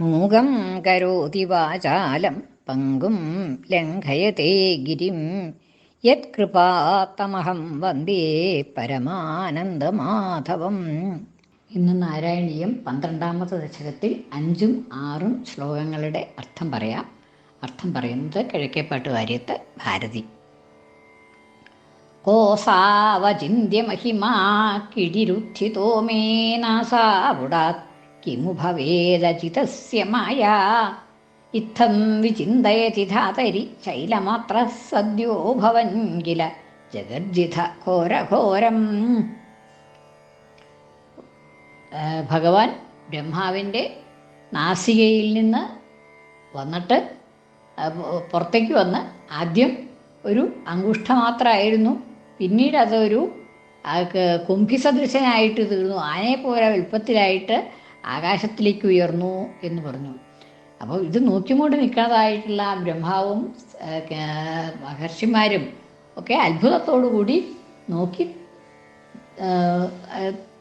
മൂകം കരോതി വാചാലം പങ്കും ലംഘയത്തെ ഗിരിം. യത്കൃപാത്തമഹം വന്ദേ പരമാനന്ദമാധവം. ഇന്ന് നാരായണീയം പന്ത്രണ്ടാമത്തെ ദശകത്തിൽ അഞ്ചും ആറും ശ്ലോകങ്ങളുടെ അർത്ഥം പറയാം. അർത്ഥം പറയുന്നത് കിഴക്കേപ്പാട്ട് വാര്യത്ത് ഭാരതി. കോസാവചിന്യമഹിമാ കിടിരുദ്ധിതോ കിമു ഭവേദചിതസ്യ മായാ ഇത്തം വിചിന്തയതി ധാതരി ശൈലമാത്ര സദ്യോ ഭവൻ കില ജഗർജിത ഘോരഘോരം ഭഗവാൻ ബ്രഹ്മാവിന്റെ നാസികയിൽ നിന്ന് വന്നിട്ട് പുറത്തേക്ക് വന്ന് ആദ്യം ഒരു അങ്കുഷ്ഠമാത്രമായിരുന്നു. പിന്നീട് അതൊരു കുംഭിസദൃശനായിട്ട് തീർന്നു. ആനയെപ്പോലെ വലുപ്പത്തിലായിട്ട് ആകാശത്തിലേക്ക് ഉയർന്നു എന്ന് പറഞ്ഞു. അപ്പോൾ ഇത് നോക്കിക്കൊണ്ട് നിൽക്കാതായിട്ടുള്ള ബ്രഹ്മാവും മഹർഷിമാരും ഒക്കെ അത്ഭുതത്തോടു കൂടി നോക്കി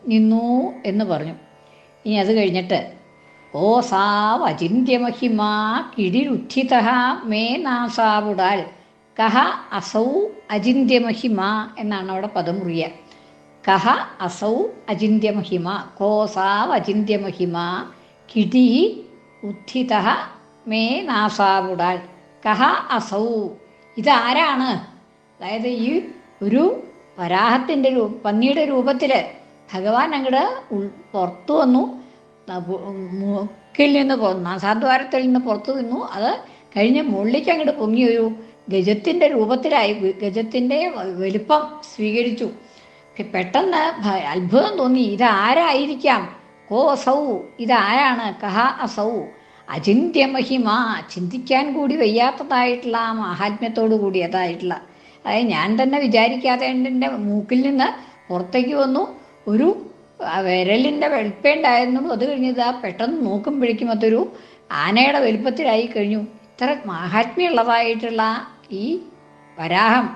നിന്നു എന്ന് പറഞ്ഞു. ഇനി അത് കഴിഞ്ഞിട്ട് ഓ സാവ് അചിന്യമഹിമാ കിഴിരുദ്ധിത മേ നാസാവുടാൽ കഹ അസൗ അചിന്യമഹിമ എന്നാണ് അവിടെ പദം കഹ അസൗ അചിന്യമഹിമ കോസാവ് അചിന്യമഹിമ കിടി ഉദ്ധിത മേ നാസാവുടാൽ കഹ അസൗ. ഇതാരാണ്? അതായത് ഈ ഒരു വരാഹത്തിന്റെ രൂ പന്നിയുടെ രൂപത്തിൽ ഭഗവാൻ അങ്ങോട്ട് പുറത്തു വന്നു. മുക്കിൽ നിന്ന് നാസാദ്വാരത്തിൽ നിന്ന് പുറത്തു നിന്നു. അത് കഴിഞ്ഞ് മുകളിലേക്ക് അങ്ങോട്ട് പൊങ്ങിയൊരു ഗജത്തിന്റെ രൂപത്തിലായി. ഗജത്തിന്റെ വലിപ്പം സ്വീകരിച്ചു. പെട്ടെന്ന് അത്ഭുതം തോന്നി. ഇതാരായിരിക്കാം? കോ അസൗ ഇതാരാണ്? കഹ അസൗ. അചിന്യമഹിമ ചിന്തിക്കാൻ കൂടി വയ്യാത്തതായിട്ടുള്ള ആ കൂടി അതായിട്ടുള്ള. അതായത് ഞാൻ തന്നെ വിചാരിക്കാതെ എന്റെ മൂക്കിൽ നിന്ന് പുറത്തേക്ക് വന്നു. ഒരു വിരലിന്റെ വെളുപ്പേണ്ടായിരുന്നു. അത് കഴിഞ്ഞത് പെട്ടെന്ന് നോക്കുമ്പോഴേക്കും അതൊരു ആനയുടെ വലുപ്പത്തിലായി കഴിഞ്ഞു. ഇത്ര മാഹാത്മ്യമുള്ളതായിട്ടുള്ള ഈ വരാഹം.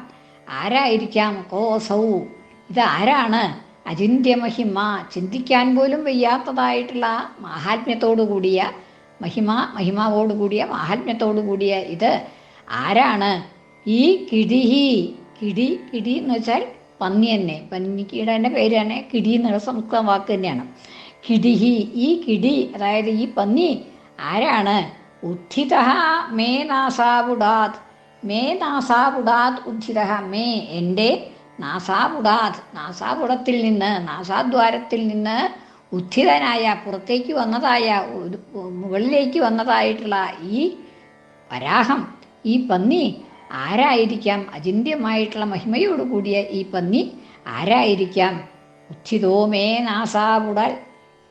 ആരായിരിക്കാം? കോസൗ ഇതാരാണ്? അചിന്യമഹിമ ചിന്തിക്കാൻ പോലും വയ്യാത്തതായിട്ടുള്ള മാഹാത്മ്യത്തോടു കൂടിയ മഹിമ മഹിമാവോടു കൂടിയ മാഹാത്മ്യത്തോടു കൂടിയ ഇത് ആരാണ്? ഈ കിടിഹി. കിടി കിടി എന്ന് വെച്ചാൽ പന്നി തന്നെ. പന്നിക്കിയുടെ തന്നെ പേര് തന്നെ കിടി എന്നുള്ള സംസ്കൃത വാക്ക് തന്നെയാണ്. കിടിഹി. ഈ കിടി അതായത് ഈ പന്നി ആരാണ്? ഉദ്ധിത മേ നാസാവുടാത്. മേ ഉദ്ധിത മേ. എന്റെ നാസാവുടാത് നാസാപുടത്തിൽ നിന്ന് നാസാദ്വാരത്തിൽ നിന്ന് ഉദ്ധിതനായ പുറത്തേക്ക് വന്നതായ മുകളിലേക്ക് വന്നതായിട്ടുള്ള ഈ വരാഹം ഈ പന്നി ആരായിരിക്കാം? അചിന്യമായിട്ടുള്ള മഹിമയോട് കൂടിയ ഈ പന്നി ആരായിരിക്കാം? ഉദ്ധിതോ മേ നാസാപുടൽ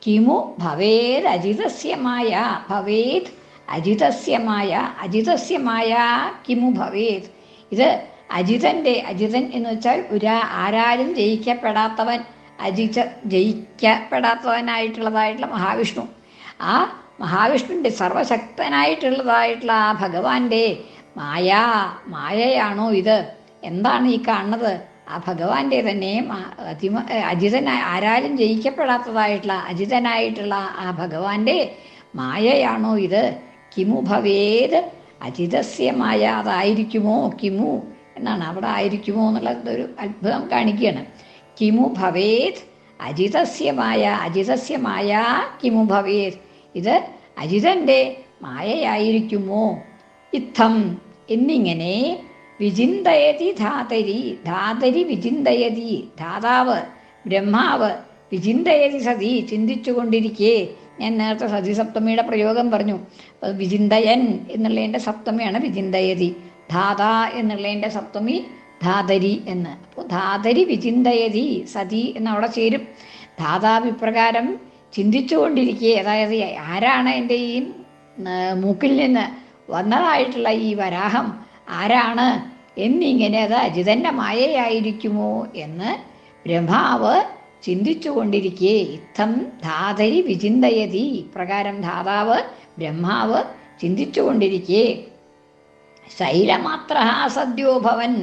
കിമു ഭവേത് അജിതസ്യമായ ഭവേത് അജിതസ്യമായ അജിതസ്യമായ കിമു ഭവേത് ഇത് അജിതന്റെ അജിതൻ എന്ന് വെച്ചാൽ ഒരു ആരാലും ജയിക്കപ്പെടാത്തവൻ അജിത ജയിക്കപ്പെടാത്തവനായിട്ടുള്ളതായിട്ടുള്ള മഹാവിഷ്ണു. ആ മഹാവിഷ്ണുവിന്റെ സർവശക്തനായിട്ടുള്ളതായിട്ടുള്ള ആ ഭഗവാന്റെ മായ മായയാണോ ഇത്? എന്താണ് ഈ കാണുന്നത്? ആ ഭഗവാന്റെ തന്നെ അതിമ അജിതനായ ആരാലും ജയിക്കപ്പെടാത്തതായിട്ടുള്ള അജിതനായിട്ടുള്ള ആ ഭഗവാന്റെ മായയാണോ ഇത്? കിമു ഭവേത് അജിതസ്യമായ അതായിരിക്കുമോ കിമു എന്നാണ്. അവിടെ ആയിരിക്കുമോ എന്നുള്ള ഒരു അത്ഭുതം കാണിക്കുകയാണ്. കിമു ഭവേത് അജിതസ്യമായ അജിതസ്യമായ കിമു ഭവേത്. ഇത് അജിതന്റെ മായയായിരിക്കുമോ? ഇത്തം എന്നിങ്ങനെ വിചിന്തയതി ധാതരി ധാതരി വിചിന്തയതി ധാതാവ് ബ്രഹ്മാവ് വിചിന്തയതി സതി ചിന്തിച്ചു കൊണ്ടിരിക്കേ. ഞാൻ നേരത്തെ സതി സപ്തമിയുടെ പ്രയോഗം പറഞ്ഞു. വിചിന്തയൻ എന്നുള്ളതിന്റെ സപ്തമിയാണ് വിചിന്തയതി. ധാത എന്നുള്ളതിന്റെ സപ്തമി ധാതരി എന്ന്. അപ്പോൾ ധാതരി വിചിന്തയതി സതി എന്നവിടെ ചേരും. ധാതാവിപ്രകാരം ചിന്തിച്ചു കൊണ്ടിരിക്കേ അതായത് ആരാണ് എന്റെ ഈ മൂക്കിൽ നിന്ന് വന്നതായിട്ടുള്ള ഈ വരാഹം? ആരാണ്? എന്നിങ്ങനെ അത് അജിതന്റെ മായയായിരിക്കുമോ എന്ന് ബ്രഹ്മാവ് ചിന്തിച്ചു കൊണ്ടിരിക്കേ ഇത്തം ധാതരി വിചിന്തയതി. ഇപ്രകാരം ധാതാവ് ബ്രഹ്മാവ് ചിന്തിച്ചു കൊണ്ടിരിക്കേ ശൈലമാത്ര സദ്യോ ഭവൻ.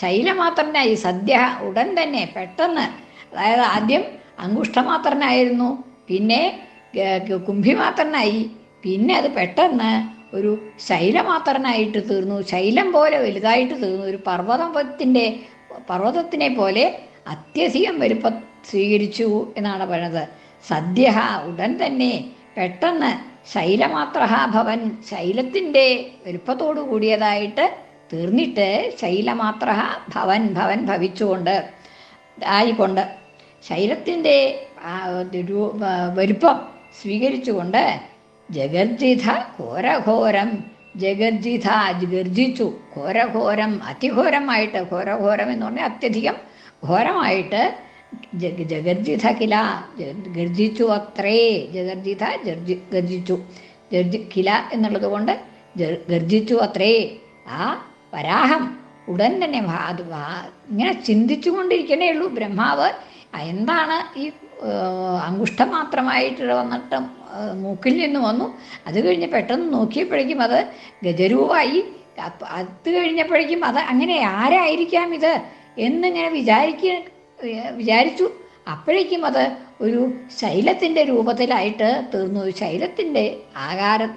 ശൈലമാത്രനായി സദ്യ ഉടൻ തന്നെ പെട്ടെന്ന് അതായത് ആദ്യം അങ്കുഷ്ടമാത്രനായിരുന്നു പിന്നെ കുംഭിമാത്രനായി പിന്നെ അത് പെട്ടെന്ന് ഒരു ശൈലമാത്രനായിട്ട് തീർന്നു. ശൈലം പോലെ വലുതായിട്ട് തീർന്നു. ഒരു പർവതത്തിന്റെ പർവതത്തിനെ പോലെ അത്യധികം വലുപ്പം സ്വീകരിച്ചു എന്നാണ് പറയുന്നത് സദ്യ ഉടൻ തന്നെ പെട്ടെന്ന് ശൈലമാത്ര ഭവൻ ശൈലത്തിന്റെ വലുപ്പത്തോടു കൂടിയതായിട്ട് തീർന്നിട്ട് ശൈലമാത്ര ഭവൻ ഭവൻ ഭവിച്ചുകൊണ്ട് ആയിക്കൊണ്ട് ശൈലത്തിന്റെ വലുപ്പം സ്വീകരിച്ചുകൊണ്ട് ജഗർജിത ഘോരഘോരം ജഗർജിത ഗർജിച്ചു ഘോരഘോരം അതിഘോരമായിട്ട് ഘോരഘോരം എന്ന് പറഞ്ഞാൽ അത്യധികം ഘോരമായിട്ട് ജഗ ജഗർജിത കില. ഗർജിച്ചു അത്രേ. ജഗർജിത ജർജി ഗർജിച്ചു. ജർജി കില എന്നുള്ളത് കൊണ്ട് ഗർജിച്ചു അത്രേ. ആ വരാഹം ഉടൻ തന്നെ ഇങ്ങനെ ചിന്തിച്ചു കൊണ്ടിരിക്കണേ ഉള്ളൂ ബ്രഹ്മാവ്. എന്താണ് ഈ അങ്കുഷ്ഠം മാത്രമായിട്ട് വന്നിട്ട് മൂക്കിൽ നിന്ന് വന്നു. അത് കഴിഞ്ഞ് പെട്ടെന്ന് നോക്കിയപ്പോഴേക്കും അത് ഗജരൂപായി. അത് കഴിഞ്ഞപ്പോഴേക്കും അത് അങ്ങനെ ആരായിരിക്കാം ഇത്? എന്നിങ്ങനെ വിചാരിക്കുക വിചാരിച്ചു. അപ്പോഴേക്കും അത് ഒരു ശൈലത്തിന്റെ രൂപത്തിലായിട്ട് തീർന്നു. ശൈലത്തിന്റെ ആകാര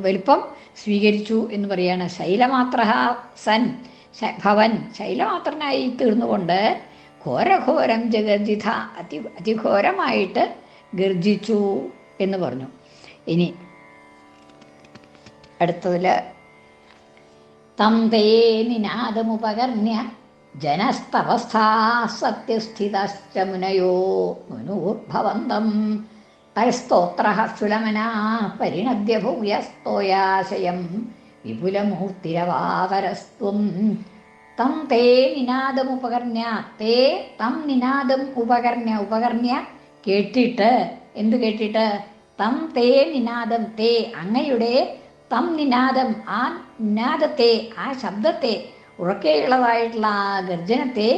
വലിപ്പം സ്വീകരിച്ചു എന്ന് പറയാണ്. ശൈലമാത്ര സൻ ഭവൻ ശൈലമാത്രനായി തീർന്നുകൊണ്ട് ഘോരഘോരം ജഗർജിത അതി അതിഘോരമായിട്ട് ഗർജിച്ചു എന്ന് പറഞ്ഞു. ഇനി അടുത്തതിൽ തം തേ നിനാദമുപകർണ്യ ജനസ്തവസ്ഥാ സത്യസ്ഥിതശ്ച മുനയോ മുനൂർഭവന്തം തൽസ്തോത്രഹർഷുലമനാ പരിണദ്യ ഭൂയസ്തോയാശയം വിപുലമൂർത്തിരവാതരസ്ത്വം തം തേ നിനാദമുപകർണ്യ തേ തം നിനാദം ഉപകർണ്യ ഉപകർണ്യ കേട്ടിട്ട് എന്തു കേട്ടിട്ട്? തം തേ നിനാദം തേ അങ്ങയുടെ തം നിനാദം ആ നിനാദത്തെ ആ ശബ്ദത്തെ ഉറക്കെയുള്ളതായിട്ടുള്ള ആ ഗർജനത്തെ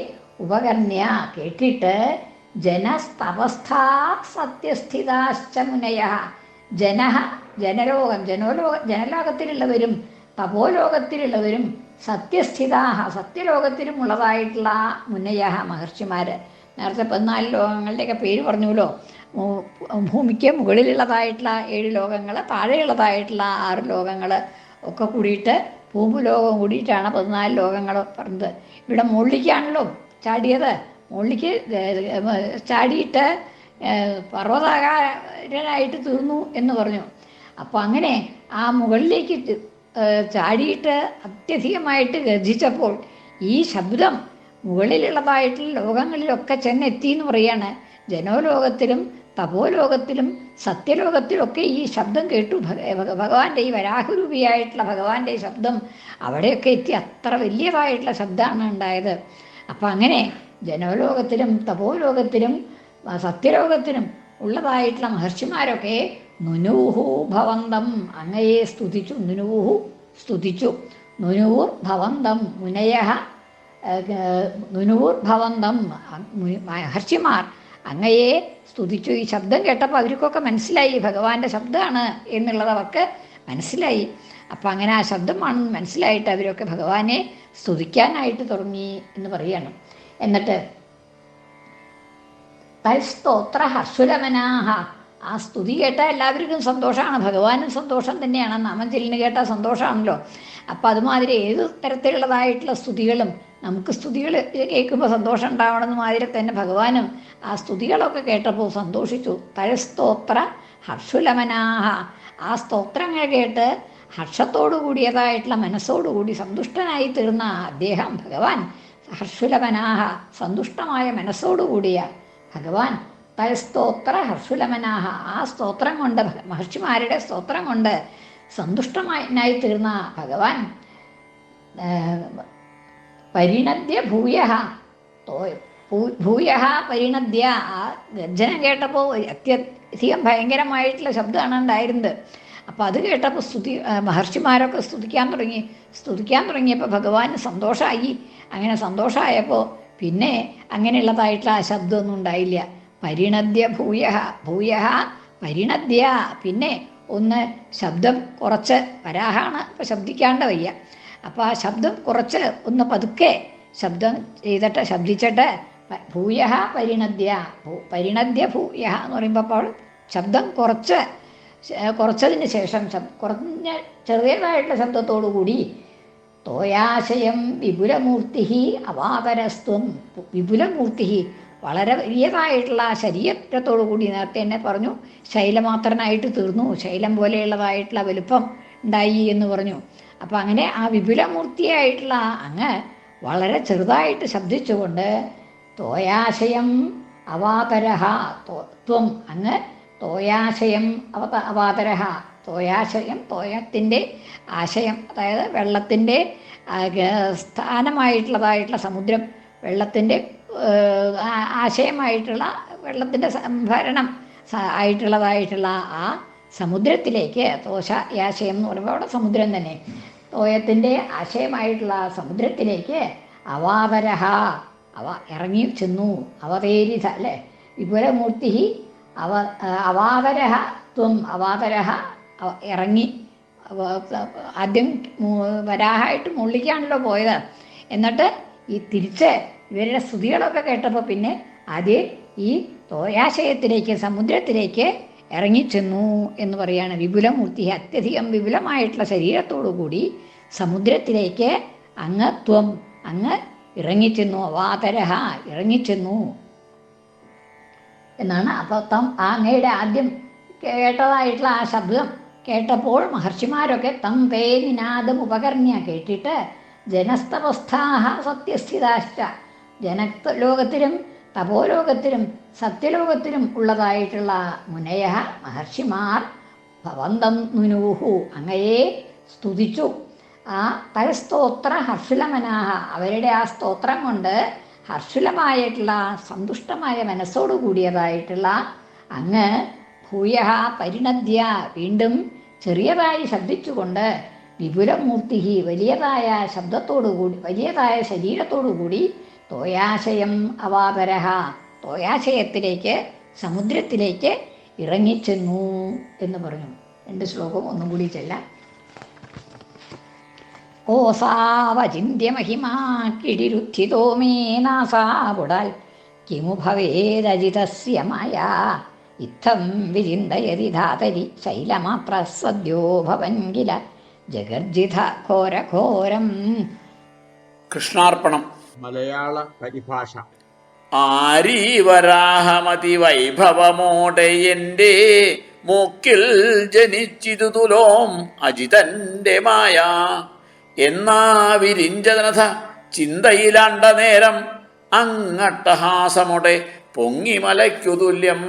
ഉപകർണ്യ കേട്ടിട്ട് ജനസ്തവസ്ഥാ സത്യസ്ഥിതാശ്ച മുനയ. ജന ജനലോകം ജനോലോക ജനലോകത്തിലുള്ളവരും തപോലോകത്തിലുള്ളവരും സത്യസ്ഥിതാഹ സത്യലോകത്തിലും ഉള്ളതായിട്ടുള്ള മുനയ മഹർഷിമാർ നേരത്തെ പതിനാല് ലോകങ്ങളുടെയൊക്കെ പേര് പറഞ്ഞുല്ലോ ഭൂമിക്ക് മുകളിലുള്ളതായിട്ടുള്ള ഏഴ് ലോകങ്ങൾ താഴെയുള്ളതായിട്ടുള്ള ആറ് ലോകങ്ങൾ ഒക്കെ കൂടിയിട്ട് ഭൂമിലോകം കൂടിയിട്ടാണ് പതിനാല് ലോകങ്ങൾ പറഞ്ഞത്. ഇവിടെ മുകളിലേക്കാണല്ലോ ചാടിയത്. മുകളിലേക്ക് ചാടിയിട്ട് പർവതാകാരനായിട്ട് തീർന്നു എന്ന് പറഞ്ഞു. അപ്പോൾ അങ്ങനെ ആ മുകളിലേക്ക് ചാടിയിട്ട് അത്യധികമായിട്ട് ഗർജിച്ചപ്പോൾ ഈ ശബ്ദം മുകളിലുള്ളതായിട്ടുള്ള ലോകങ്ങളിലൊക്കെ ചെന്നെത്തി എന്ന് പറയാണ്. ജനോലോകത്തിലും തപോലോകത്തിലും സത്യലോകത്തിലൊക്കെ ഈ ശബ്ദം കേട്ടു. ഭഗ- ഭഗ- ഭഗവാന്റെ ഈ വരാഹരൂപിയായിട്ടുള്ള ഭഗവാന്റെ ഈ ശബ്ദം അവിടെയൊക്കെ എത്തി. അത്ര വലിയതായിട്ടുള്ള ശബ്ദമാണ് ഉണ്ടായത്. അപ്പം അങ്ങനെ ജനലോകത്തിലും തപോലോകത്തിലും സത്യലോകത്തിലും ഉള്ളതായിട്ടുള്ള മഹർഷിമാരൊക്കെ നുനൂഹു ഭവന്തം അങ്ങയെ സ്തുതിച്ചു നുനൂഹു സ്തുതിച്ചു. നുനൂർ ഭവന്തം മുനയ നുനൂർ ഭവന്തം. മഹർഷിമാർ അങ്ങയെ സ്തുതിച്ചു. ഈ ശബ്ദം കേട്ടപ്പോൾ അവർക്കൊക്കെ മനസ്സിലായി. ഭഗവാന്റെ ശബ്ദമാണ് എന്നുള്ളത് അവർക്ക് മനസ്സിലായി. അപ്പം അങ്ങനെ ആ ശബ്ദമാണെന്ന് മനസ്സിലായിട്ട് അവരൊക്കെ ഭഗവാനെ സ്തുതിക്കാനായിട്ട് തുടങ്ങി എന്ന് പറയണം. എന്നിട്ട് തൽസ്തോത്ര ഹർഷുരമനാഹ ആ സ്തുതി കേട്ടാൽ എല്ലാവർക്കും സന്തോഷമാണ്. ഭഗവാനും സന്തോഷം തന്നെയാണ്. നാമം ചെല്ലിന് കേട്ടാൽ സന്തോഷമാണല്ലോ. അപ്പം അതുമാതിരി ഏത് തരത്തിലുള്ളതായിട്ടുള്ള സ്തുതികളും നമുക്ക് സ്തുതികൾ കേൾക്കുമ്പോൾ സന്തോഷം ഉണ്ടാവണമെന്ന് മാതിരി തന്നെ ഭഗവാനും ആ സ്തുതികളൊക്കെ കേട്ടപ്പോൾ സന്തോഷിച്ചു. തഴസ്തോത്ര ഹർഷുലമനാഹ. ആ സ്തോത്രങ്ങൾ കേട്ട് ഹർഷത്തോടു കൂടിയതായിട്ടുള്ള മനസ്സോടുകൂടി സന്തുഷ്ടനായി തീർന്ന അദ്ദേഹം ഭഗവാൻ. ഹർഷുലമനാഹ. സന്തുഷ്ടമായ മനസ്സോടുകൂടിയ ഭഗവാൻ. തയസ്തോത്ര ഹർഷുലമനാഹ. ആ സ്തോത്രം കൊണ്ട് മഹർഷിമാരുടെ സ്തോത്രം കൊണ്ട് സന്തുഷ്ടമായി തീർന്ന ഭഗവാൻ. പരിണദ്യ ഭൂയ ഭൂയ പരിണദ്യ. ആ ഗർജനം കേട്ടപ്പോൾ അത്യധികം ഭയങ്കരമായിട്ടുള്ള ശബ്ദമാണ് ഉണ്ടായിരുന്നത്. അപ്പോൾ അത് കേട്ടപ്പോൾ സ്തുതി മഹർഷിമാരൊക്കെ സ്തുതിക്കാൻ തുടങ്ങി. സ്തുതിക്കാൻ തുടങ്ങിയപ്പോൾ ഭഗവാന് സന്തോഷമായി അങ്ങനെ സന്തോഷമായപ്പോൾ പിന്നെ അങ്ങനെയുള്ളതായിട്ടുള്ള ആ ശബ്ദമൊന്നും ഉണ്ടായില്ല. പരിണദ്യ ഭൂയ ഭൂയ പരിണദ്യ. പിന്നെ ഒന്ന് ശബ്ദം കുറച്ച് വരാഹാണ് ഇപ്പം ശബ്ദിക്കാണ്ട് വയ്യ. അപ്പോൾ ആ ശബ്ദം കുറച്ച് ഒന്ന് പതുക്കെ ശബ്ദം ചെയ്തിട്ട് ശബ്ദിച്ചിട്ട്. ഭൂയ പരിണദ്യ പരിണദ്യ ഭൂയ എന്ന് പറയുമ്പോൾ അപ്പോൾ ശബ്ദം കുറച്ച് കുറച്ചതിന് ശേഷം കുറഞ്ഞ ചെറിയതായിട്ടുള്ള ശബ്ദത്തോടു കൂടി തോയാശയം വിപുലമൂർത്തി അവാതരസ്ത്വം വിപുലമൂർത്തി വളരെ വലിയതായിട്ടുള്ള ശരീരത്തോടു കൂടി നേരത്തെ എന്നെ പറഞ്ഞു ശൈലമാത്രനായിട്ട് തീർന്നു. ശൈലം പോലെയുള്ളതായിട്ടുള്ള വലുപ്പം ഉണ്ടായി എന്ന് പറഞ്ഞു. അപ്പം അങ്ങനെ ആ വിപുലമൂർത്തിയായിട്ടുള്ള അങ്ങ് വളരെ ചെറുതായിട്ട് ശബ്ദിച്ചുകൊണ്ട് തോയാശയം അവാതരഹ ത്വം അങ്ങ് തോയാശയം അവത അവാതരഹ തോയാശയം തോയത്തിന്റെ ആശയം അതായത് വെള്ളത്തിന്റെ സ്ഥാനമായിട്ടുള്ളതായിട്ടുള്ള സമുദ്രം വെള്ളത്തിന്റെ ആശയമായിട്ടുള്ള വെള്ളത്തിന്റെ സംഭരണം ആയിട്ടുള്ളതായിട്ടുള്ള ആ സമുദ്രത്തിലേക്ക് തോശ ആശയം എന്ന് പറയുമ്പോൾ അവിടെ സമുദ്രം തന്നെ. തോയത്തിന്റെ ആശയമായിട്ടുള്ള സമുദ്രത്തിലേക്ക് അവാവരഹ അവ ഇറങ്ങി ചെന്നു. അവതേരിത അല്ലേ? വിപുലമൂർത്തി അവ അവാവരഹ ത്വം അവാവരഹ ഇറങ്ങി ആദ്യം വരാഹായിട്ട് മുള്ളിക്കാണല്ലോ പോയത്. എന്നിട്ട് ഈ തിരിച്ച് ഇവരുടെ സ്തുതികളൊക്കെ കേട്ടപ്പോൾ പിന്നെ ആദ്യം ഈ തോയാശയത്തിലേക്ക് സമുദ്രത്തിലേക്ക് ഇറങ്ങിച്ചെന്നു എന്ന് പറയാണ് വിപുലമൂർത്തി. അത്യധികം വിപുലമായിട്ടുള്ള ശരീരത്തോടു കൂടി സമുദ്രത്തിലേക്ക് അങ്ങ് ത്വം അങ്ങ് ഇറങ്ങിച്ചെന്നു അവാതരഹ ഇറങ്ങിച്ചെന്നു എന്നാണ് അപ്പോൾ തം അങ്ങയുടെ ആദ്യം കേട്ടതായിട്ടുള്ള ആ ശബ്ദം കേട്ടപ്പോൾ മഹർഷിമാരൊക്കെ തം തേ നിനാദം ഉപകർണ്യ കേട്ടിട്ട് ജനസ്തപസ്ഥാഹ സത്യസ്ഥിതാശ്ച. ജന ലോകത്തിലും തപോലോകത്തിലും സത്യലോകത്തിലും ഉള്ളതായിട്ടുള്ള മുനയ മഹർഷിമാർ ഭവന്തം നുനൂഹു അങ്ങയെ സ്തുതിച്ചു. ആ തരസ്തോത്ര ഹർഷുലമനാഹ അവരുടെ ആ സ്തോത്രം കൊണ്ട് ഹർഷുലമായിട്ടുള്ള സന്തുഷ്ടമായ മനസ്സോടു കൂടിയതായിട്ടുള്ള അങ്ങ് ഭൂയ പരിണദ്യ വീണ്ടും ചെറിയതായി ശബ്ദിച്ചുകൊണ്ട് വിപുലമൂർത്തി വലിയതായ ശബ്ദത്തോടു കൂടി വലിയതായ ശരീരത്തോടു കൂടി തോയാശയം അവാപരഹ. തോയാശയത്തിലേക്ക് സമുദ്രത്തിലേക്ക് ഇറങ്ങിച്ചെന്നു എന്ന് പറഞ്ഞു. രണ്ട് ശ്ലോകം ഒന്നും കൂടി ചെല്ലാം. കോസാവചിന്യമഹിമാ കിടിരുദ്ധിതോ മേനാസാവുടാൽ കിമു ഭവേദജിതസ്യ മായാ. ഇത്തം വിചിന്തയതി ധാതരി ശൈലമാത്ര സദ്യോ ഭവൻ കില. ജഗർജിത ഘോരഘോരം. കൃഷ്ണാർപ്പണം. മലയാള പരിഭാഷ. ആരീവരാഹമതി വൈഭവമോടെ എന്റെ മൂക്കിൽ ജനിച്ചിതു തുലോം അജിതന്റെ മായ. എന്നാ വിരിഞ്ചനഥ ചിന്തയിലാണ്ട നേരം അങ്ങട്ടഹാസമുടെ പൊങ്ങിമലയ്ക്കു തുല്യം.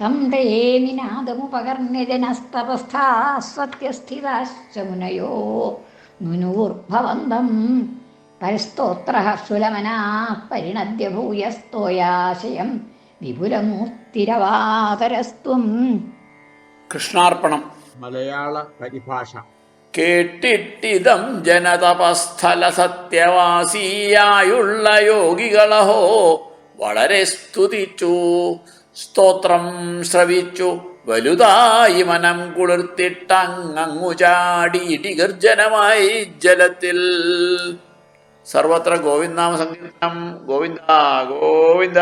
തം തേ നിനാദമുപകർണ്യജനസ്തപസ്ഥാസ്വത്യസ്ഥിതാശ്ച മുനയോ നുനൂർഭവന്തം പരസ്തോത്രഹർഷുലമനാ പരിണദ്യ ഭൂയസ്തോയാശയം വിപുലമൂർത്തിരവാതരസ്ത്വം കൃഷ്ണാർപ്പണം. മലയാള പരിഭാഷ. കേട്ടിട്ടിതം ജനതപസ്ഥല സത്യവാസിയായുള്ള യോഗികളഹോ വളരെ സ്തുതിച്ചു സ്തോത്രം ശ്രവിച്ചു വലുതായി മനം കുളിർത്തിട്ടങ്ങു ചാടി ഇടിഗർജനമായി ജലത്തിൽ. सर्वत्र गोविन्दनामसङ्कीर्तनं गोविन्द गोविन्द